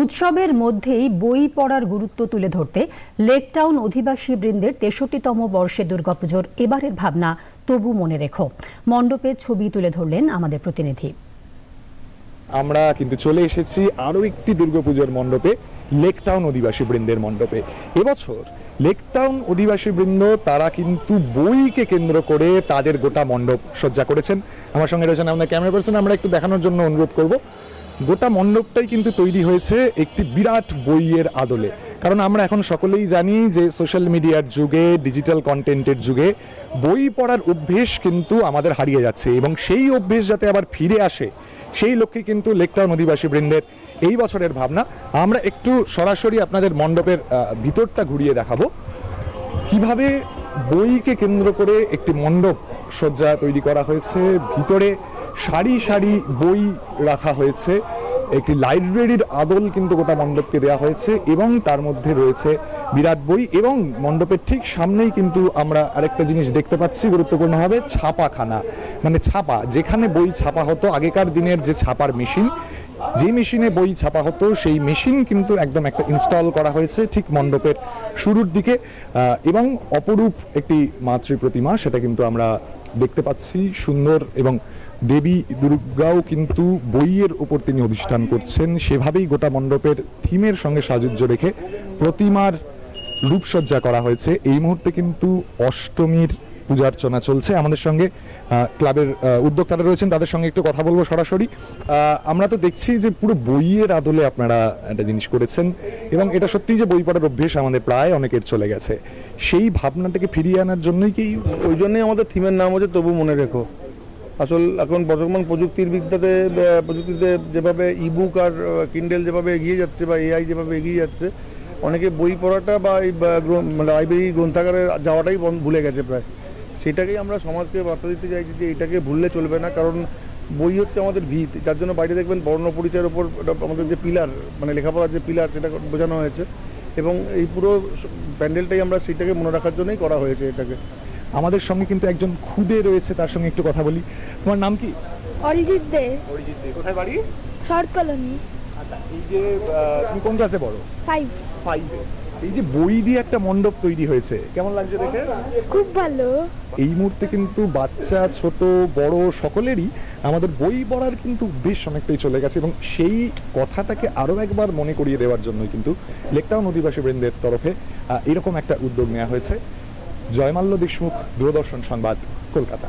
উৎসবের মধ্যেই বই পড়ার গুরুত্ব তুলে ধরতে লেকটাউন অধিবাসী বৃন্দের তেষট্টিতম বর্ষে দুর্গাপুজোর এবারের ভাবনা তবু মনে রেখো। মণ্ডপের ছবি তুলে ধরলেন আমাদের প্রতিনিধি। আমরা কিন্তু চলে এসেছি আরও একটি দুর্গাপুজোর মণ্ডপে লেকটাউন অধিবাসী বৃন্দের মণ্ডপে। এবছর লেকটাউন অধিবাসী বৃন্দ তারা কিন্তু বইকে কেন্দ্র করে তাদের গোটা মণ্ডপ সজ্জা করেছেন। আমার সঙ্গে রয়েছেন আমাদের ক্যামেরা পার্সন আমরা একটু দেখানোর জন্য অনুরোধ করব। গোটা মণ্ডপটাই কিন্তু তৈরি হয়েছে একটি বিরাট বইয়ের আদলে। কারণ আমরা এখন সকলেই জানি যে সোশ্যাল মিডিয়ার যুগে ডিজিটাল কন্টেন্টের যুগে বই পড়ার অভ্যেস কিন্তু আমাদের হারিয়ে যাচ্ছে এবং সেই অভ্যেস যাতে আবার ফিরে আসে, সেই লক্ষ্যে কিন্তু লেকটাউন অধিবাসী বৃন্দের এই বছরের ভাবনা। আমরা একটু সরাসরি আপনাদের মণ্ডপের ভিতরটা ঘুরিয়ে দেখাবো। কীভাবে বইকে কেন্দ্র করে একটি মণ্ডপ সজ্জা তৈরি করা হয়েছে, ভিতরে সারি সারি বই রাখা হয়েছে। একটি লাইব্রেরির আদল কিন্তু গোটা মণ্ডপকে দেওয়া হয়েছে এবং তার মধ্যে রয়েছে বিরাট বই এবং মণ্ডপের ঠিক সামনেই কিন্তু আমরা আরেকটা জিনিস দেখতে পাচ্ছি গুরুত্বপূর্ণভাবে ছাপাখানা। মানে ছাপা, যেখানে বই ছাপা হতো, আগেকার দিনের যে ছাপার মেশিন, যে মেশিনে বই ছাপা হতো, সেই মেশিন কিন্তু একদম একটা ইনস্টল করা হয়েছে ঠিক মণ্ডপের শুরুর দিকে। এবং অপরূপ একটি মাতৃ প্রতিমা সেটা কিন্তু আমরা দেখতে পাচ্ছি, সুন্দর এবং দেবী দুর্গাও কিন্তু বইয়ের উপর তিনি অধিষ্ঠান করছেন। সেভাবেই গোটা মণ্ডপের থিমের সঙ্গে সাজুজ্য রেখে প্রতিমার রূপসজ্জা করা হয়েছে। এই মুহূর্তে কিন্তু অষ্টমীর পূজার্চনা চলছে। আমাদের সঙ্গে ক্লাবের উদ্যোক্তারা রয়েছেন। তাদের সঙ্গে একটু কথা বলব সরাসরি। আমরা তো দেখছি যে পুরো বইয়ের আদলে আপনারা একটা জিনিস করেছেন এবং এটা সত্যিই যে বই পড়ার অভ্যেস আমাদের প্রায় অনেকের চলে গেছে। সেই ভাবনাটাকে ফিরিয়ে আনার জন্যই কি ওই জন্যই আমাদের থিমের নাম হচ্ছে তবু মনে রেখো। আসল এখন বর্তমান প্রযুক্তির বিদ্যাতে প্রযুক্তিতে যেভাবে ইবুক আর কিন্ডেল যেভাবে এগিয়ে যাচ্ছে বা এআই যেভাবে এগিয়ে যাচ্ছে, অনেকে বই পড়াটা বা এই লাইব্রেরি গ্রন্থাগারে যাওয়াটাই ভুলে গেছে প্রায়। সেটাকেই আমরা সমাজকে বার্তা দিতে চাইছি যে এটাকে ভুললে চলবে না কারণ বই হচ্ছে আমাদের ভিত। যার জন্য বাইরে দেখবেন বর্ণ পরিচয়ের ওপর আমাদের যে পিলার মানে লেখাপড়ার যে পিলার সেটা বোঝানো হয়েছে। এবং এই পুরো প্যান্ডেলটাই আমরা সেটাকে মনে রাখার জন্যই করা হয়েছে এটাকে। আমাদের সঙ্গে কিন্তু একজন খুদে রয়েছে তার সঙ্গে একটু কথা বলি। তোমার নাম কি? অরিজিৎ দে। অরিজিৎ দে কোথায় বাড়ি? Short colony. আচ্ছা এই যে তুমি কোন ক্লাসে পড়ো? ফাইভ ফাইভে এই যে বই দিয়ে একটা মণ্ডপ তৈরি হয়েছে কেমন লাগছে দেখে? খুব ভালো। এই মুহূর্তে কিন্তু বাচ্চা ছোট বড় সকলেরই আমাদের বই পড়ার কিন্তু বেশ অনেকটাই চলে গেছে এবং সেই কথাটাকে আরও একবার মনে করিয়ে দেওয়ার জন্যই কিন্তু লেকটাউন অধিবাসী বৃন্দের তরফে এরকম একটা উদ্যোগ নেওয়া হয়েছে। জয়মাল্য দেশমুখ দূরদর্শন সংবাদ কলকাতা।